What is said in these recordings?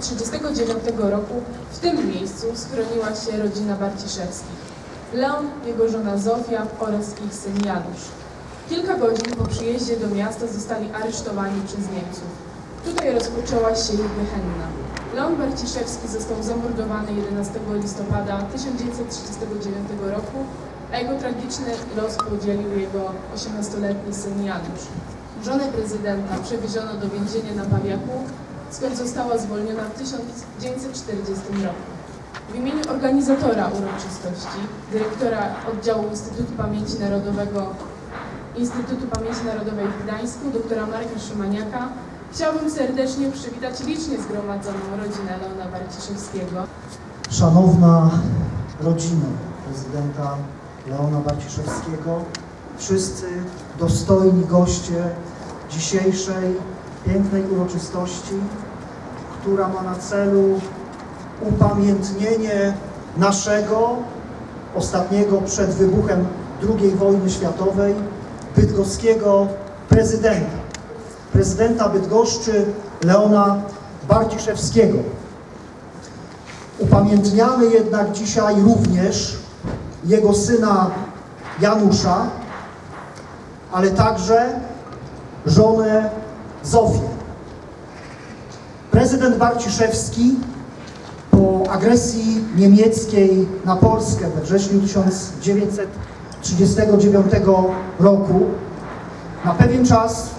1939 roku w tym miejscu schroniła się rodzina Barciszewskich. Leon, jego żona Zofia oraz ich syn Janusz. Kilka godzin po przyjeździe do miasta zostali aresztowani przez Niemców. Tutaj rozpoczęła się ich gehenna. Leon Barciszewski został zamordowany 11 listopada 1939 roku, a jego tragiczny los podzielił jego 18-letni syn Janusz. Żonę prezydenta przewieziono do więzienia na Pawiaku, skąd została zwolniona w 1940 roku. W imieniu organizatora uroczystości, dyrektora oddziału Instytutu Pamięci Narodowego Instytutu Pamięci Narodowej w Gdańsku, doktora Marka Szymaniaka, chciałbym serdecznie przywitać licznie zgromadzoną rodzinę Leona Barciszewskiego. Szanowna rodzina prezydenta Leona Barciszewskiego, wszyscy dostojni goście dzisiejszej pięknej uroczystości, która ma na celu upamiętnienie naszego ostatniego przed wybuchem II wojny światowej bydgoskiego prezydenta, prezydenta Bydgoszczy Leona Barciszewskiego. Upamiętniamy jednak dzisiaj również jego syna Janusza, ale także żonę Zofię. Prezydent Barciszewski po agresji niemieckiej na Polskę we wrześniu 1939 roku na pewien czas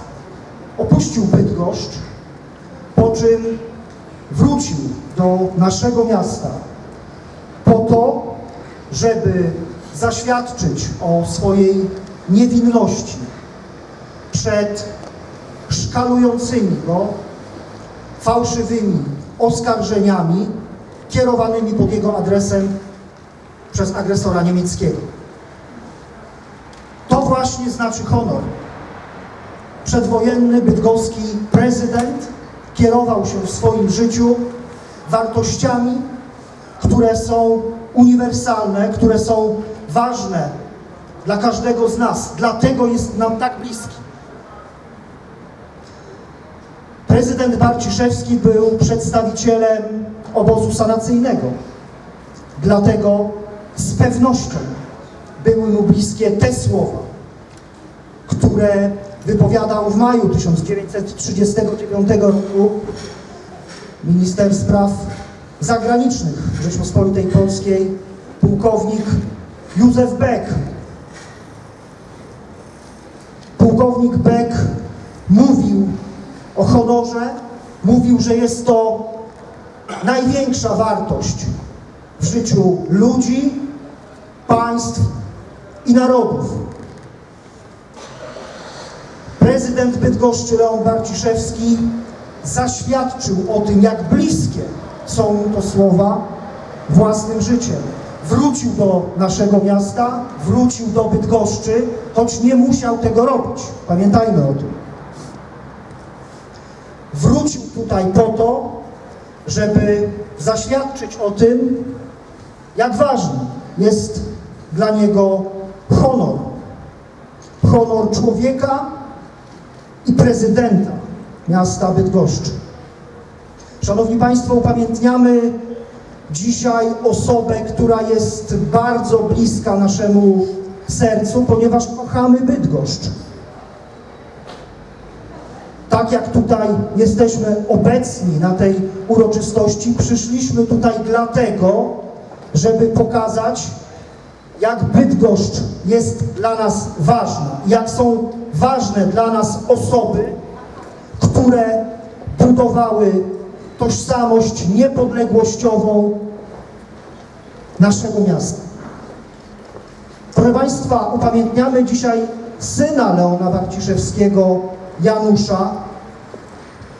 opuścił Bydgoszcz, po czym wrócił do naszego miasta po to, żeby zaświadczyć o swojej niewinności przed szkalującymi go fałszywymi oskarżeniami kierowanymi pod jego adresem przez agresora niemieckiego. To właśnie znaczy honor. Przedwojenny bydgoski prezydent kierował się w swoim życiu wartościami, które są uniwersalne, które są ważne dla każdego z nas. Dlatego jest nam tak bliski. Prezydent Barciszewski był przedstawicielem obozu sanacyjnego. Dlatego z pewnością były mu bliskie te słowa, które wypowiadał w maju 1939 roku minister spraw zagranicznych Rzeczpospolitej Polskiej, pułkownik Józef Beck. Pułkownik Beck mówił o honorze, mówił, że jest to największa wartość w życiu ludzi, państw i narodów. Prezydent Bydgoszczy Leon Barciszewski zaświadczył o tym, jak bliskie są mu to słowa własnym życiem. Wrócił do naszego miasta, wrócił do Bydgoszczy, choć nie musiał tego robić. Pamiętajmy o tym. Wrócił tutaj po to, żeby zaświadczyć o tym, jak ważny jest dla niego honor. Honor człowieka i prezydenta miasta Bydgoszczy. Szanowni Państwo, upamiętniamy dzisiaj osobę, która jest bardzo bliska naszemu sercu, ponieważ kochamy Bydgoszcz. Tak jak tutaj jesteśmy obecni na tej uroczystości, przyszliśmy tutaj dlatego, żeby pokazać, jak Bydgoszcz jest dla nas ważna, jak są ważne dla nas osoby, które budowały tożsamość niepodległościową naszego miasta. Proszę Państwa, upamiętniamy dzisiaj syna Leona Warciszewskiego, Janusza,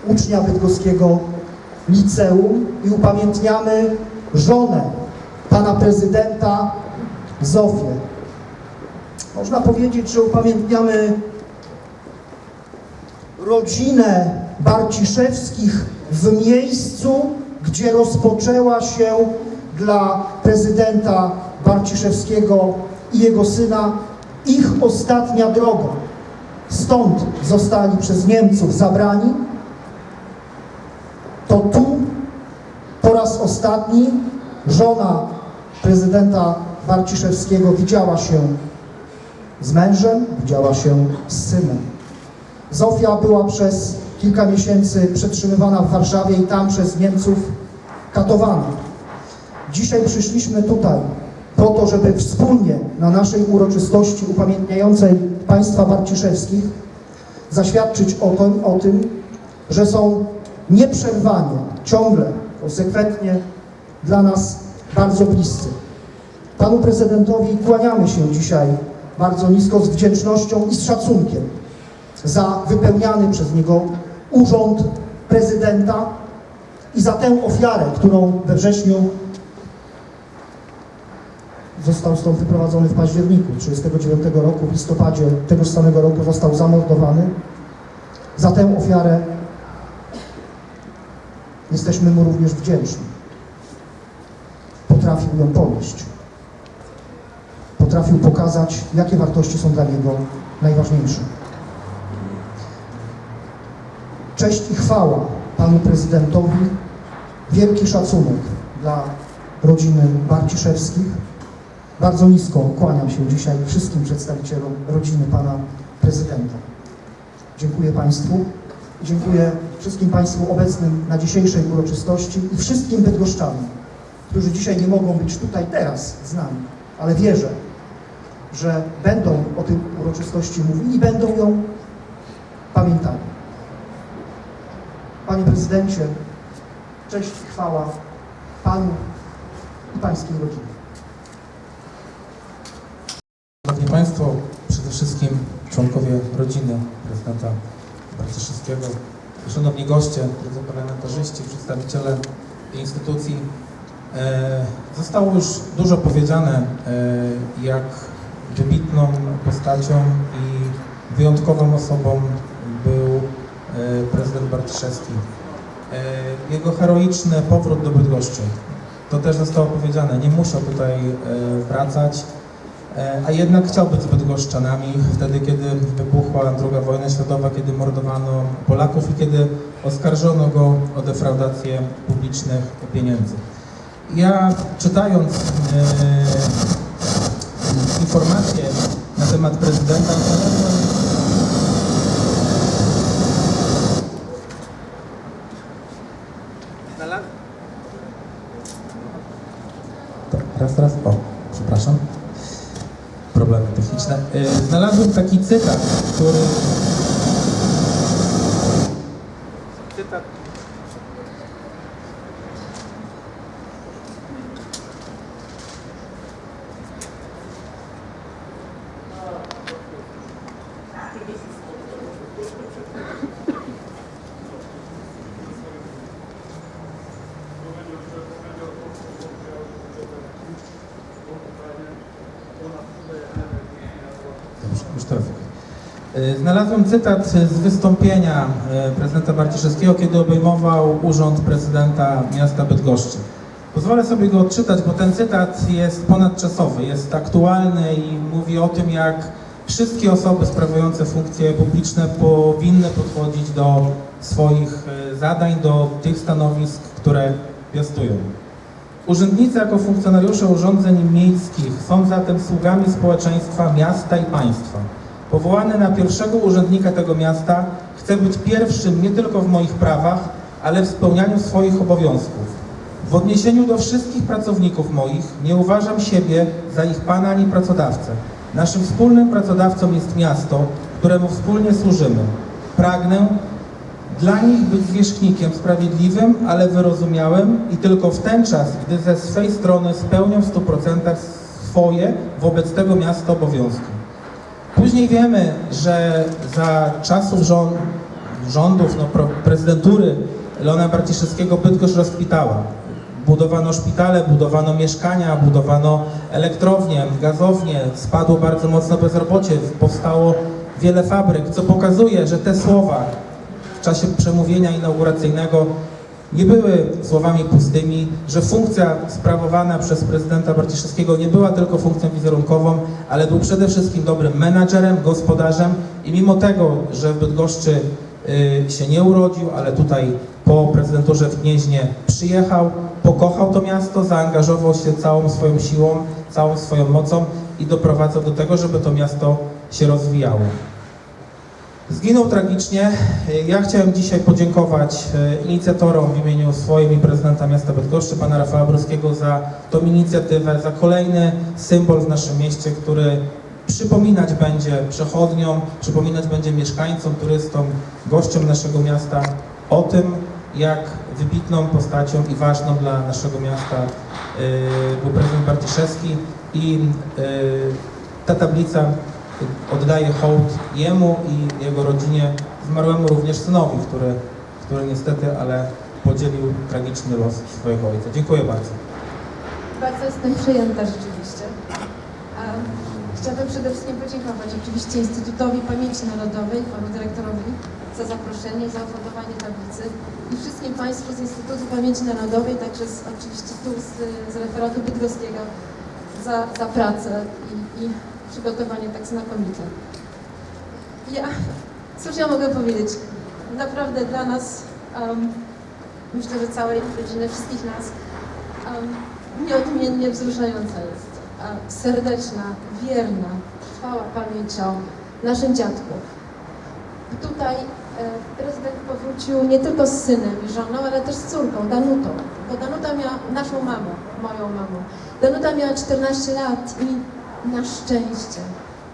ucznia bydgoskiego liceum i upamiętniamy żonę pana prezydenta Zofię. Można powiedzieć, że upamiętniamy rodzinę Barciszewskich w miejscu, gdzie rozpoczęła się dla prezydenta Barciszewskiego i jego syna ich ostatnia droga. Stąd zostali przez Niemców zabrani. To tu ostatni żona prezydenta Barciszewskiego widziała się z mężem, widziała się z synem. Zofia była przez kilka miesięcy przetrzymywana w Warszawie i tam przez Niemców katowana. Dzisiaj przyszliśmy tutaj po to, żeby wspólnie na naszej uroczystości upamiętniającej państwa Barciszewskich zaświadczyć o tym, o tym, że są nieprzerwanie, ciągle, konsekwentnie dla nas bardzo bliscy. Panu prezydentowi kłaniamy się dzisiaj bardzo nisko z wdzięcznością i z szacunkiem za wypełniany przez niego urząd prezydenta i za tę ofiarę, którą we wrześniu został stąd wyprowadzony w październiku 1939 roku, w listopadzie tegoż samego roku został zamordowany. Za tę ofiarę jesteśmy mu również wdzięczni. Potrafił ją ponieść. Potrafił pokazać, jakie wartości są dla niego najważniejsze. Cześć i chwała panu prezydentowi, wielki szacunek dla rodziny Barciszewskich. Bardzo nisko kłaniam się dzisiaj wszystkim przedstawicielom rodziny pana prezydenta. Dziękuję Państwu. Dziękuję wszystkim Państwu obecnym na dzisiejszej uroczystości i wszystkim bydgoszczanom, którzy dzisiaj nie mogą być tutaj teraz z nami, ale wierzę, że będą o tej uroczystości mówili i będą ją pamiętali. Panie Prezydencie, cześć i chwała Panu i Pańskiej rodzinie. Szanowni Państwo, przede wszystkim członkowie rodziny prezydenta Barciszewskiego, szanowni goście, drodzy parlamentarzyści, przedstawiciele instytucji. E, Zostało już dużo powiedziane, e, jak wybitną postacią i wyjątkową osobą był e, prezydent Barciszewski. E, Jego heroiczny powrót do Bydgoszczy, to też zostało powiedziane, nie muszę tutaj wracać. E, A jednak chciał być Bydgoszczanami wtedy, kiedy wybuchła II wojna światowa, kiedy mordowano Polaków i kiedy oskarżono go o defraudację publicznych pieniędzy. Ja czytając e, informacje na temat prezydenta znalazłem to raz, raz, o, Znalazłem taki cytat, który... Cytat... Dobrze, już teraz. Y, Znalazłem cytat z wystąpienia y, prezydenta Barciszewskiego, kiedy obejmował urząd prezydenta miasta Bydgoszczy. Pozwolę sobie go odczytać, bo ten cytat jest ponadczasowy, jest aktualny i mówi o tym, jak wszystkie osoby sprawujące funkcje publiczne powinny podchodzić do swoich y, zadań, do tych stanowisk, które piastują. Urzędnicy jako funkcjonariusze urządzeń miejskich są zatem sługami społeczeństwa, miasta i państwa. Powołany na pierwszego urzędnika tego miasta chcę być pierwszym nie tylko w moich prawach, ale w spełnianiu swoich obowiązków. W odniesieniu do wszystkich pracowników moich nie uważam siebie za ich pana ani pracodawcę. Naszym wspólnym pracodawcą jest miasto, któremu wspólnie służymy. Pragnę, dla nich być zwierzchnikiem sprawiedliwym, ale wyrozumiałym i tylko w ten czas, gdy ze swej strony spełnią w 100% swoje wobec tego miasta obowiązki. Później wiemy, że za czasów rząd, rządów, no, prezydentury Leona Barciszewskiego Bydgoszcz rozkwitała. Budowano szpitale, budowano mieszkania, budowano elektrownie, gazownie, spadło bardzo mocno bezrobocie, powstało wiele fabryk, co pokazuje, że te słowa w czasie przemówienia inauguracyjnego nie były słowami pustymi, że funkcja sprawowana przez prezydenta Barciszewskiego nie była tylko funkcją wizerunkową, ale był przede wszystkim dobrym menadżerem, gospodarzem i mimo tego, że w Bydgoszczy y, się nie urodził, ale tutaj po prezydenturze w Gnieźnie przyjechał, pokochał to miasto, zaangażował się całą swoją siłą, całą swoją mocą i doprowadzał do tego, żeby to miasto się rozwijało. Zginął tragicznie. Ja chciałem dzisiaj podziękować e, inicjatorom w imieniu swoim i prezydenta miasta Bydgoszczy, pana Rafała Bruskiego za tą inicjatywę, za kolejny symbol w naszym mieście, który przypominać będzie przechodniom, przypominać będzie mieszkańcom, turystom, gościom naszego miasta o tym, jak wybitną postacią i ważną dla naszego miasta e, był prezydent Barciszewski i e, ta tablica oddaje hołd jemu i jego rodzinie, zmarłemu również synowi, który, który niestety, ale podzielił tragiczny los swojego ojca. Dziękuję bardzo. Bardzo jestem przejęta rzeczywiście. Chciałabym przede wszystkim podziękować oczywiście Instytutowi Pamięci Narodowej, panu dyrektorowi za zaproszenie, za oferowanie tablicy i wszystkim Państwu z Instytutu Pamięci Narodowej, także z, oczywiście tu z, z referatu bydgoskiego za, za pracę i, i przygotowanie tak znakomite. Ja, cóż ja mogę powiedzieć? Naprawdę dla nas, um, myślę, że całej rodziny, wszystkich nas, um, nieodmiennie wzruszająca jest. A serdeczna, wierna, trwała naszym dziadku. I tutaj e, prezydent powrócił nie tylko z synem i żoną, ale też z córką, Danutą. Bo Danuta miała naszą mamę, moją mamą. Danuta miała 14 lat i na szczęście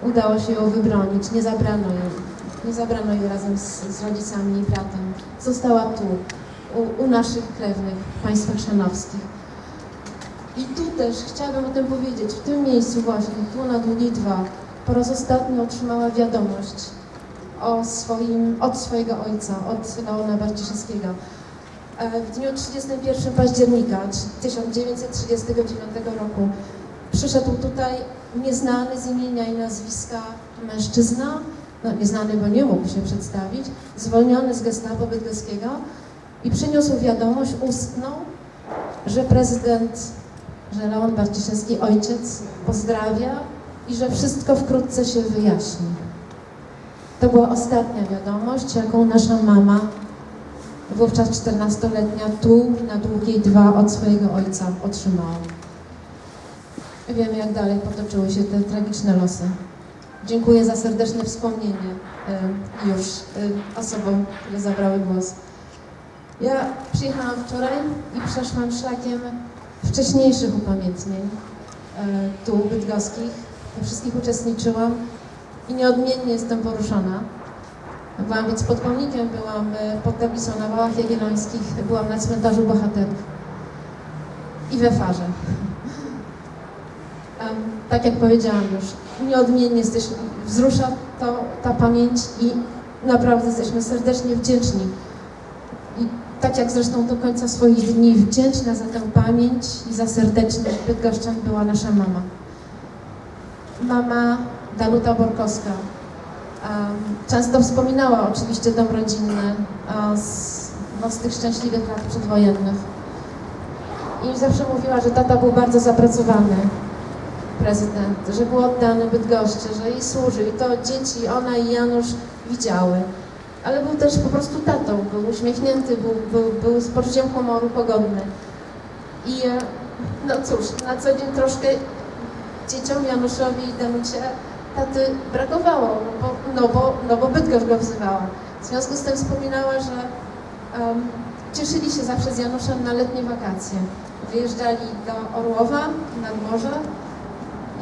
udało się ją wybronić. Nie zabrano jej. Nie zabrano jej razem z, z rodzicami i bratem. Została tu, u, u naszych krewnych, w państwach szanowskich. I tu też chciałabym o tym powiedzieć. W tym miejscu właśnie, tu na Długiej 2, po raz ostatni otrzymała wiadomość o swoim, od swojego ojca, od Leona Barciszewskiego. E, W dniu 31 października 1939 roku przyszedł tutaj nieznany z imienia i nazwiska mężczyzna, no nieznany, bo nie mógł się przedstawić, zwolniony z gestapo bydgoskiego i przyniósł wiadomość ustną, że prezydent, że Leon Barciszewski, ojciec, pozdrawia i że wszystko wkrótce się wyjaśni. To była ostatnia wiadomość, jaką nasza mama, wówczas 14-letnia, tu na Długiej 2 od swojego ojca otrzymała. Wiemy, jak dalej potoczyły się te tragiczne losy. Dziękuję za serdeczne wspomnienie już osobom, które zabrały głos. Ja przyjechałam wczoraj i przeszłam szlakiem wcześniejszych upamiętnień y, tu bydgoskich. We wszystkich uczestniczyłam i nieodmiennie jestem poruszona. Byłam więc pod pomnikiem, byłam pod tablicą na Wałach Jagiellońskich, byłam na cmentarzu bohaterów i we farze. Tak jak powiedziałam już, nieodmiennie jesteśmy, wzrusza to ta pamięć i naprawdę jesteśmy serdecznie wdzięczni. I tak jak zresztą do końca swoich dni wdzięczna za tę pamięć i za serdeczność Bydgoszczan była nasza mama. Mama Danuta Borkowska. często wspominała oczywiście dom rodzinny z, no, z tych szczęśliwych lat przedwojennych. I zawsze mówiła, że tata był bardzo zapracowany, prezydent, że był oddany Bydgoszczy, że jej służył. I to dzieci, ona i Janusz widziały. Ale był też po prostu tatą, był uśmiechnięty, był, był, był z poczuciem humoru pogodny. I e, no cóż, na co dzień troszkę dzieciom, Januszowi i Danucie taty brakowało, no bo, no bo, no bo Bydgoszcz go wzywała. W związku z tym wspominała, że em, cieszyli się zawsze z Januszem na letnie wakacje. Wyjeżdżali do Orłowa, nad morze,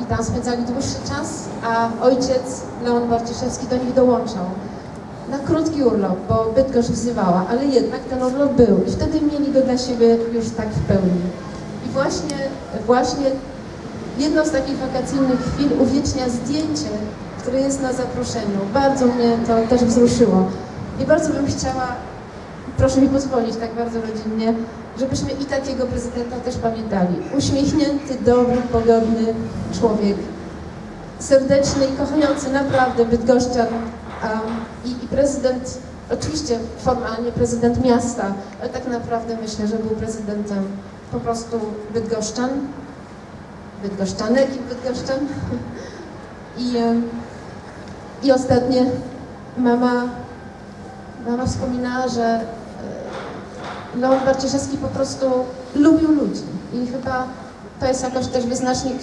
i tam spędzali dłuższy czas, a ojciec Leon Barciszewski do nich dołączał. Na krótki urlop, bo Bydgoszcz wzywała, ale jednak ten urlop był i wtedy mieli go dla siebie już tak w pełni. I właśnie, właśnie jedną z takich wakacyjnych chwil uwiecznia zdjęcie, które jest na zaproszeniu. Bardzo mnie to też wzruszyło. I bardzo bym chciała, proszę mi pozwolić tak bardzo rodzinnie, żebyśmy i takiego prezydenta też pamiętali. Uśmiechnięty, dobry, pogodny człowiek. Serdeczny i kochający naprawdę Bydgoszczan. I, I prezydent, oczywiście formalnie prezydent miasta, ale tak naprawdę myślę, że był prezydentem po prostu Bydgoszczan, Bydgoszczanek i Bydgoszczan. I, I ostatnie mama, mama wspominała, że Leon Barciszewski po prostu lubił ludzi i chyba to jest jakoś też wyznacznik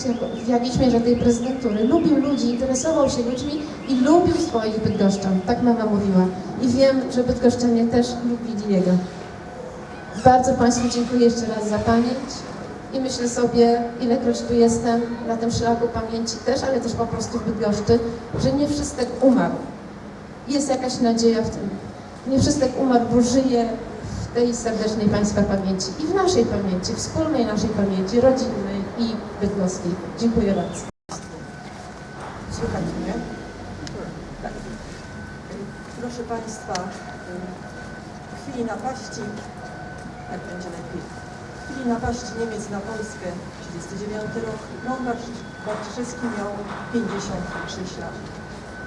w jakiejś mierze tej prezydentury. Lubił ludzi, interesował się ludźmi i lubił swoich bydgoszczan, tak mama mówiła. I wiem, że bydgoszczanie też lubili jego. Bardzo Państwu dziękuję jeszcze raz za pamięć i myślę sobie, ilekroć tu jestem na tym szlaku pamięci też, ale też po prostu w Bydgoszczy, że nie wszystek umarł. Jest jakaś nadzieja w tym. Nie wszystek umarł, bo żyje w tej serdecznej Państwa pamięci i w naszej pamięci, wspólnej naszej pamięci, rodzinnej i bydgoskiej. Dziękuję bardzo. Słychać mnie? Proszę Państwa, w chwili napaści, tak będzie lepiej, w chwili napaści Niemiec na Polskę, 39 rok, Leon Barci- Barciszewski miał 56 lat.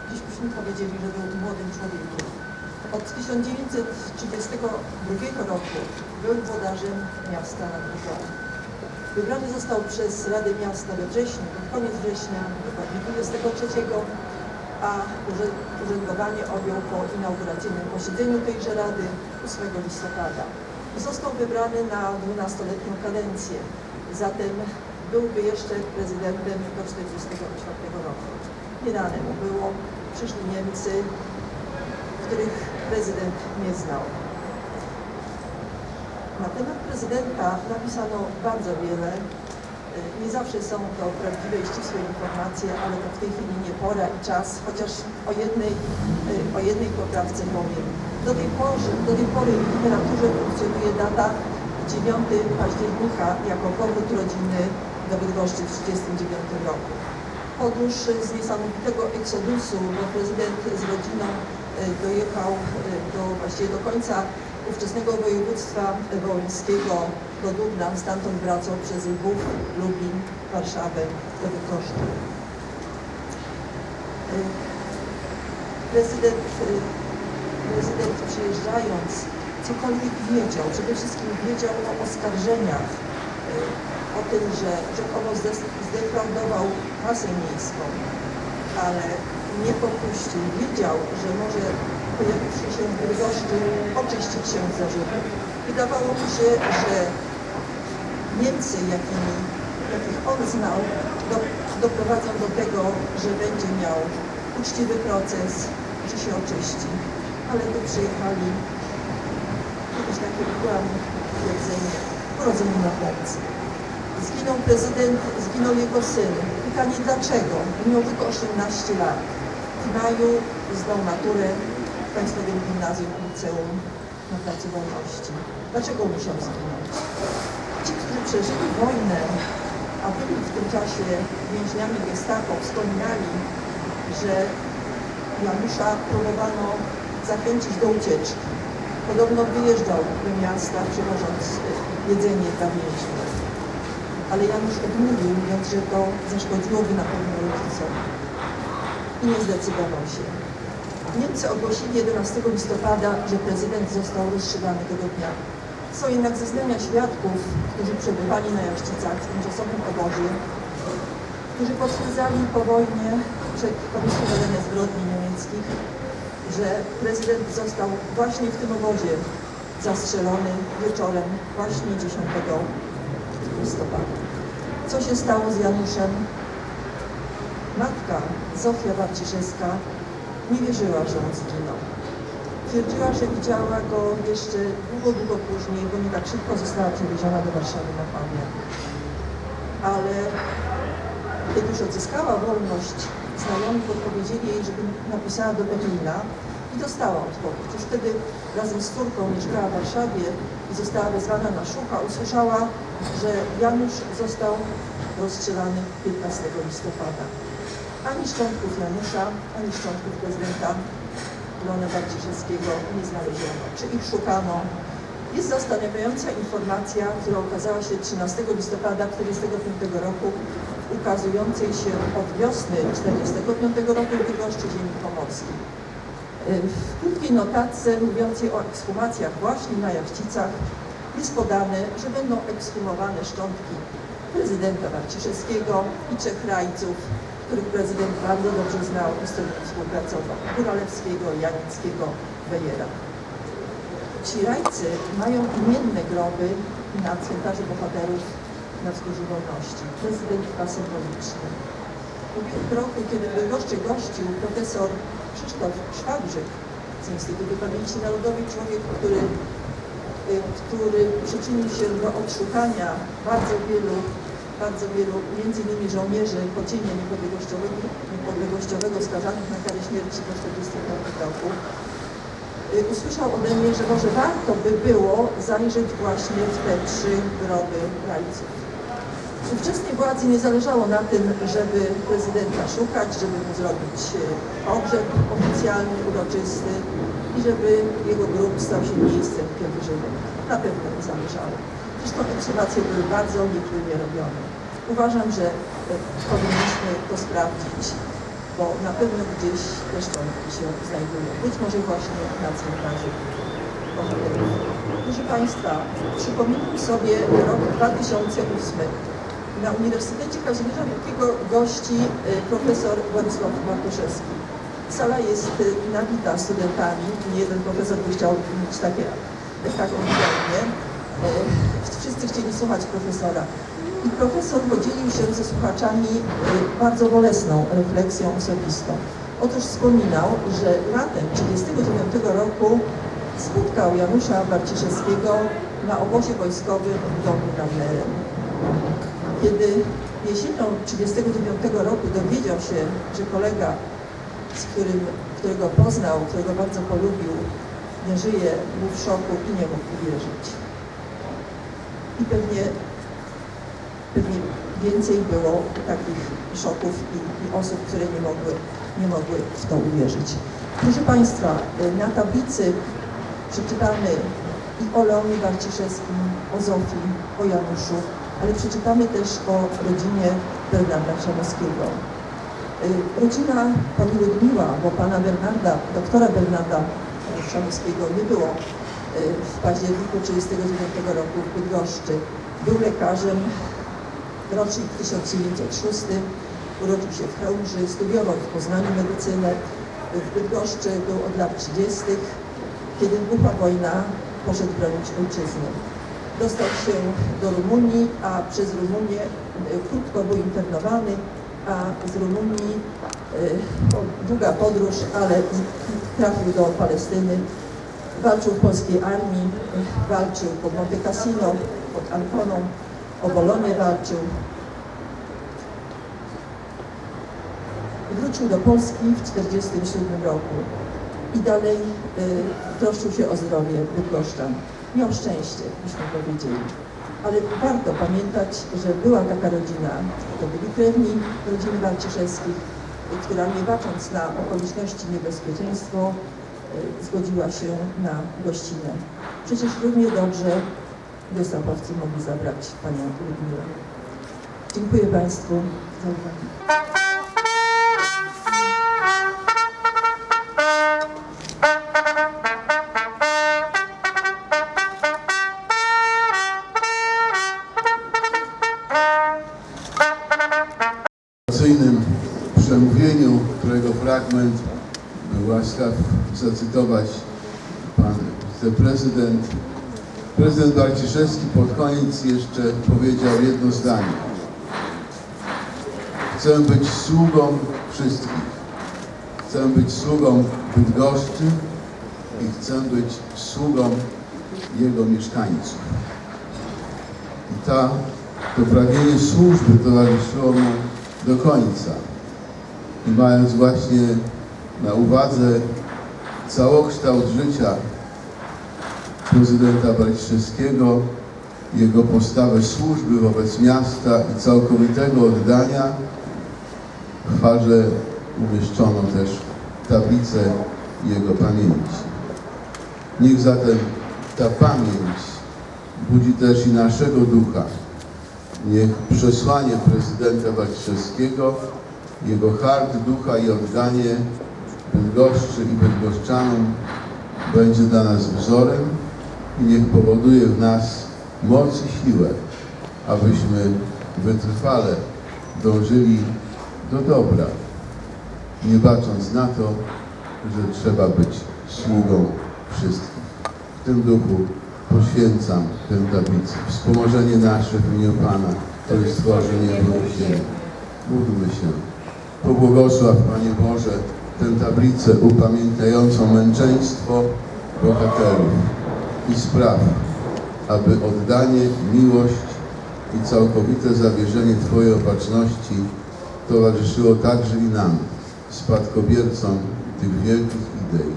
Dziś byśmy powiedzieli, że był młodym człowiekiem. Od 1932 roku był włodarzem miasta nad Wyżą. Wybrany został przez Radę Miasta we wrześniu, pod koniec września, dokładnie 23, a urzędowanie objął po inauguracyjnym posiedzeniu tejże Rady 8 listopada. Został wybrany na 12-letnią kadencję, zatem byłby jeszcze prezydentem do 1944 roku. Nie dane mu było, przyszli Niemcy, prezydent nie znał. Na temat prezydenta napisano bardzo wiele. Y, Nie zawsze są to prawdziwe i ścisłe informacje, ale to w tej chwili nie pora i czas, chociaż o jednej, y, o jednej poprawce powiem. Do tej, pory, do tej pory w literaturze funkcjonuje data 9 października jako powrót rodziny do Bydgoszczy w 1939 roku. Otóż z niesamowitego eksodusu, bo prezydent z rodziną dojechał y, do, właściwie do końca ówczesnego województwa wołyńskiego do Dubna, stamtąd wracał przez Lwów, Lublin, Warszawę do Bydgoszczy. Y, Prezydent, prezydent przyjeżdżając cokolwiek wiedział, przede wszystkim wiedział o oskarżeniach, o tym, że rzekomo zdefraudował kasę miejską, ale nie popuścił. Wiedział, że może pojawiwszy się w Bydgoszczy oczyścić się z zarzutów. Wydawało mu się, że Niemcy, jakimi, jakich on znał, do, doprowadzą do tego, że będzie miał uczciwy proces, że się oczyści. Ale tu przyjechali, kiedyś takie byłam twierdzenie, urodzeni na plecy. Zginął prezydent, zginął jego syn. Pytanie dlaczego? Miał tylko 18 lat. W maju zdał maturę w Państwowym Gimnazjum Liceum na Placu Wolności. Dlaczego musiał zginąć? Ci, którzy przeżyli wojnę, a byli w tym czasie więźniami gestapo, wspominali, że Janusza próbowano zachęcić do ucieczki. Podobno wyjeżdżał do miasta, przywożąc e, jedzenie dla więźniów ale Janusz odmówił, mówiąc, że to zaszkodziłoby na pewno rodzicom. I nie zdecydował się. Niemcy ogłosili 11 listopada, że prezydent został rozstrzelany tego dnia. Są jednak zeznania świadków, którzy przebywali na Jaszczycach w tymczasowym obozie, którzy potwierdzali po wojnie przed Komisją Badania Zbrodni Niemieckich, że prezydent został właśnie w tym obozie zastrzelony wieczorem właśnie 10 listopada. Co się stało z Januszem? Matka Zofia Barciszewska nie wierzyła, że on zginął. Twierdziła, że widziała go jeszcze długo, długo później, bo nie tak szybko została przewieziona do Warszawy na pamięć. Ale kiedy już odzyskała wolność, znajomi podpowiedzieli jej, żeby napisała do Berlina i dostała odpowiedź. Już wtedy razem z córką mieszkała w Warszawie i została wezwana na szucha. Usłyszała, że Janusz został rozstrzelany 15 listopada. Ani szczątków Janusza, ani szczątków prezydenta Leona Barciszewskiego nie znaleziono. Czy ich szukano? Jest zastanawiająca informacja, która ukazała się 13 listopada 1945 roku, ukazującej się od wiosny 1945 roku w Bydgoszczy Pomorskiej. W krótkiej notatce mówiącej o ekshumacjach właśnie na Jachcicach jest podane, że będą ekshumowane szczątki prezydenta Barciszewskiego i trzech rajców, których prezydent bardzo dobrze znał i z którymi współpracował. Góralewskiego, Janickiego, Wejera. Ci rajcy mają imienne groby na cmentarzu bohaterów na Wzgórzu Wolności. Prezydent symboliczny. W roku, kiedy w Bydgoszczy gościł profesor Krzysztof Szwabrzyk z Instytutu Pamięci Narodowej, człowiek, który, y, który przyczynił się do odszukania bardzo wielu, bardzo wielu, między innymi żołnierzy pocienia niepodległościowego, niepodległościowego skazanych na karę śmierci po 1945 roku. Y, Usłyszał ode mnie, że może warto by było zajrzeć właśnie w te trzy groby rajców. Ówczesnej władzy nie zależało na tym, żeby prezydenta szukać, żeby mu zrobić e, pogrzeb oficjalny, uroczysty i żeby jego grób stał się miejscem pielgrzymek. Na pewno nie zależało. Zresztą ekshumacje były bardzo niechlujnie robione. Uważam, że e, powinniśmy to sprawdzić, bo na pewno gdzieś te szczątki się znajdują. Być może właśnie na cmentarzu bohaterów. Proszę Państwa, przypominam sobie rok 2008. Na Uniwersytecie Kazimierza Wielkiego gości y, profesor Władysław Bartoszewski. Sala jest y, nabita studentami. Nie jeden profesor by chciał mieć takie, taką widownię. Y, Wszyscy chcieli słuchać profesora. I profesor podzielił się ze słuchaczami bardzo bolesną refleksją osobistą. Otóż wspominał, że latem 1939 roku spotkał Janusza Barciszewskiego na obozie wojskowym w domu nad Lerem. Kiedy jesienią 1939 roku dowiedział się, że kolega, z którym, którego poznał, którego bardzo polubił, nie żyje, był w szoku i nie mógł uwierzyć. I pewnie, pewnie więcej było takich szoków i, i osób, które nie mogły, nie mogły w to uwierzyć. Proszę Państwa, na tablicy przeczytamy i o Leonie Barciszewskim, o Zofii, o Januszu, ale przeczytamy też o rodzinie Bernarda Chrzanowskiego. Y, Rodzina pani Ludmiła, bo pana Bernarda, doktora Bernarda Chrzanowskiego nie było y, w październiku 1939 roku w Bydgoszczy. Był lekarzem, rocznik 1906, urodził się w Chełmży, studiował w Poznaniu medycynę, w Bydgoszczy był od lat 30. Kiedy wybuchła wojna, poszedł bronić ojczyzny. Dostał się do Rumunii, a przez Rumunię y, krótko był internowany, a z Rumunii po- długa podróż, ale trafił do Palestyny. Walczył w polskiej armii, y, walczył pod Monte Cassino, pod Anconą, o Bolonię walczył. Wrócił do Polski w 1947 roku i dalej y, troszczył się o zdrowie Bydgoszczan. Miał szczęście, byśmy powiedzieli. Ale warto pamiętać, że była taka rodzina, to byli krewni rodziny Barciszewskich, y, która nie bacząc na okoliczności niebezpieczeństwo, y, zgodziła się na gościnę. Przecież równie dobrze gestapowcy mogli zabrać panią Ludmiłę. Dziękuję Państwu za uwagę. Zacytować pan wiceprezydent. Prezydent Barciszewski pod koniec jeszcze powiedział jedno zdanie. Chcę być sługą wszystkich. Chcę być sługą Bydgoszczy i chcę być sługą jego mieszkańców. I ta, to pragnienie służby towarzyszyło mu do końca. I mając właśnie na uwadze całokształt życia prezydenta Barciszewskiego, jego postawę służby wobec miasta i całkowitego oddania, w farze umieszczono też tablicę jego pamięci. Niech zatem ta pamięć budzi też i naszego ducha. Niech przesłanie prezydenta Barciszewskiego, jego hart ducha i oddanie Bydgoszczy i Bydgoszczanom będzie dla nas wzorem i niech powoduje w nas moc i siłę, abyśmy wytrwale dążyli do dobra, nie bacząc na to, że trzeba być sługą wszystkich. W tym duchu poświęcam tę tablicę. Wspomożenie nasze w imieniu Pana, który stworzył niebo i ziemię. Módlmy się. Pobłogosław, Panie Boże, tę tablicę upamiętniającą męczeństwo bohaterów i spraw, aby oddanie, miłość i całkowite zawierzenie Twojej opatrzności towarzyszyło także i nam, spadkobiercom tych wielkich idei,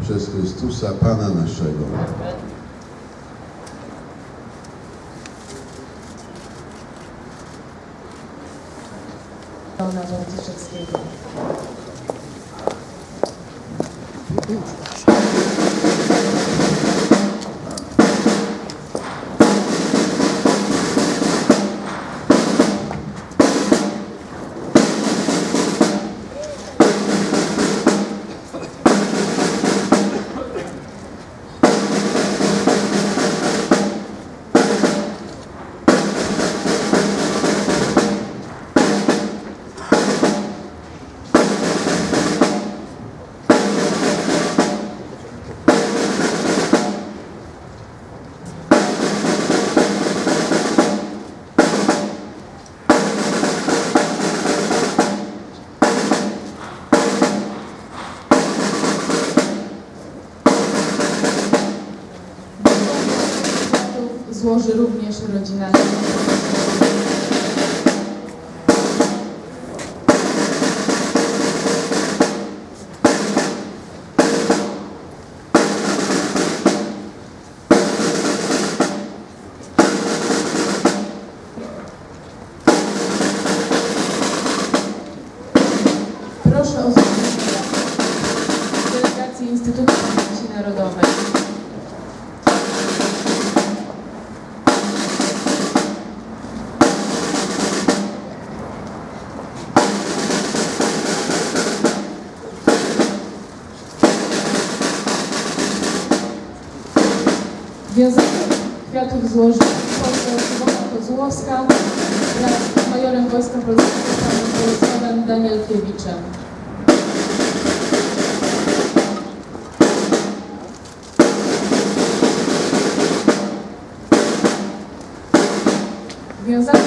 przez Chrystusa Pana naszego. Leona Barciszewskiego. Ooh. Złoży również rodzina. Proszę 8. Wiązanie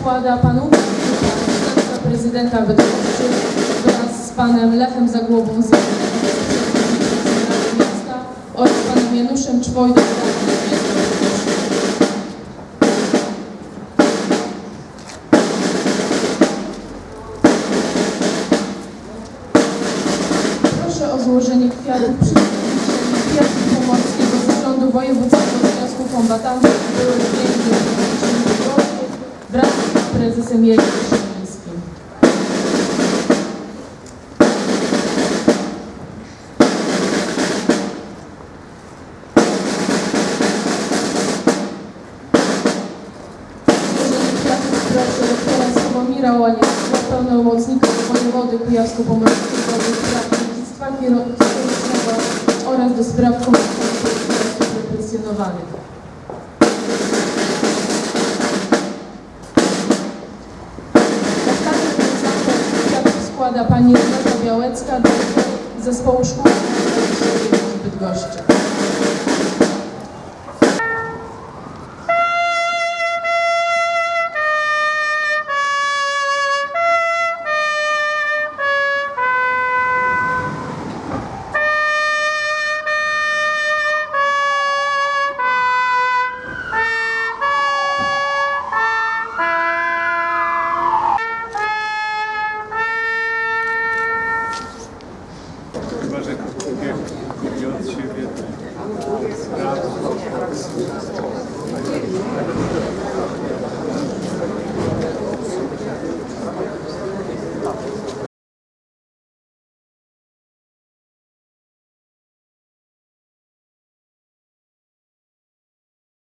składa panu prezydenta Bydgoszczy wraz z panem Lechem Zagłową z miasta oraz panem Januszem Czwojdą złożenie kwiatów przy przedstawicieli Kwiatów Pomorskiego Zarządu Wojewódzkiego Związku Kombatantów politycznych Bydgoszczy wraz z prezesem Jerzym składa pani Renata Białecka, dyrektor Zespołu Szkół w Bydgoszczy.